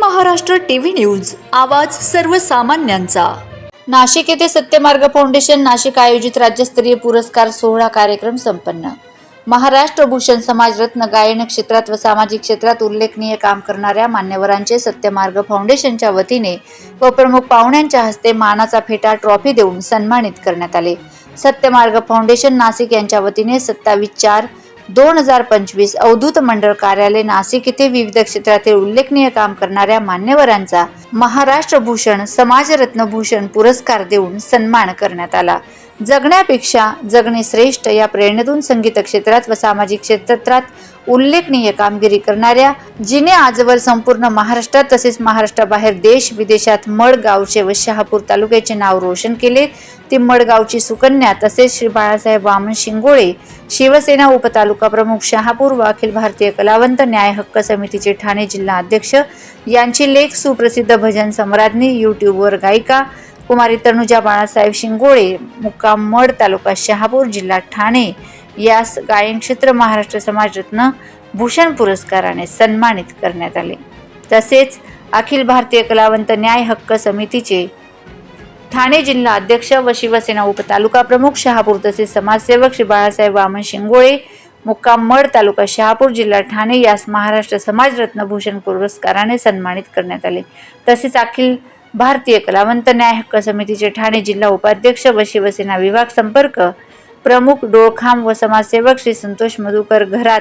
Maharashtra TV news. आवाज सर्वसामान्यांचा. नाशिक येथे सत्यमार्ग फाउंडेशन नाशिक आयोजित राज्यस्तरीय पुरस्कार सोहळा कार्यक्रम संपन्न. महाराष्ट्र भूषण समाजरत्न गायन क्षेत्रात व सामाजिक क्षेत्रात उल्लेखनीय काम करणाऱ्या मान्यवरांचे सत्यमार्ग फाउंडेशनच्या वतीने व प्रमुख पाहुण्यांच्या हस्ते मानाचा फेटा ट्रॉफी देऊन सन्मानित करण्यात आले. सत्यमार्ग फाउंडेशन नाशिक यांच्या वतीने सत्तावीस चार दोन हजार पंचवीस अवधूत मंडळ कार्यालय नाशिक येथे विविध क्षेत्रातील उल्लेखनीय काम करणाऱ्या मान्यवरांचा महाराष्ट्र भूषण समाजरत्न भूषण पुरस्कार देऊन सन्मान करण्यात आला. जगण्यापेक्षा जगणे श्रेष्ठ या प्रेरणेतून संगीत क्षेत्रात व सामाजिक क्षेत्रात उल्लेखनीय कामगिरी करणाऱ्या जिने आजवर संपूर्ण महाराष्ट्रात तसेच महाराष्ट्राबाहेर देश विदेशात मडगावचे व शहापूर तालुक्याचे नाव रोशन केले. ती मडगावची सुकन्या तसेच श्री बाळासाहेब वामन शिंगोळे शिवसेना उपतालुका प्रमुख शहापूर व अखिल भारतीय कलावंत न्याय हक्क समितीचे ठाणे जिल्हा अध्यक्ष यांची लेख सुप्रसिद्ध भजन सम्राज्ञी यूट्यूबवर गायिका कुमारी तनुजा बाळासाहेब शिंगोळे मुक्काम मड तालुका शहापूर जिल्हा ठाणे. यास गायन क्षेत्र महाराष्ट्र समाजरत्न भूषण पुरस्काराने सन्मानित करण्यात आले. तसेच अखिल भारतीय कलावंत न्याय हक्क समितीचे ठाणे जिल्हा अध्यक्ष व शिवसेना उपतालुका प्रमुख शहापूर तसेच समाजसेवक श्री बाळासाहेब वामन शिंगोळे मुक्काम मड तालुका शहापूर जिल्हा ठाणे यास महाराष्ट्र समाजरत्न भूषण पुरस्काराने सन्मानित करण्यात आले. तसेच अखिल भारतीय कलावंत न्याय हक्क समितीचे ठाणे जिल्हा उपाध्यक्ष व शिवसेना विभाग संपर्क प्रमुख डोळखाम व समाजसेवक श्री संतोष मधुकर घरात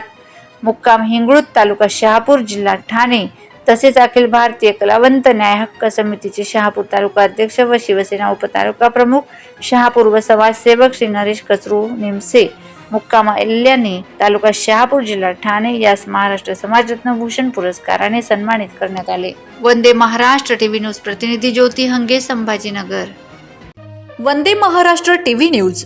मुक्काम हिंगळूत तालुका शहापूर जिल्हा ठाणे तसेच अखिल भारतीय कलावंत न्याय हक्क समितीचे शहापूर तालुका अध्यक्ष व शिवसेना उपतालुका प्रमुख शहापूर व समाजसेवक श्री नरेश कचरू निमसे मुक्काम अल्याने तालुका शहापूर जिल्हा ठाणे यास महाराष्ट्र समाजरत्न भूषण पुरस्काराने सन्मानित करण्यात आले. वंदे महाराष्ट्र टीव्ही न्यूज प्रतिनिधी ज्योती हंगे संभाजीनगर. वंदे महाराष्ट्र टीव्ही न्यूज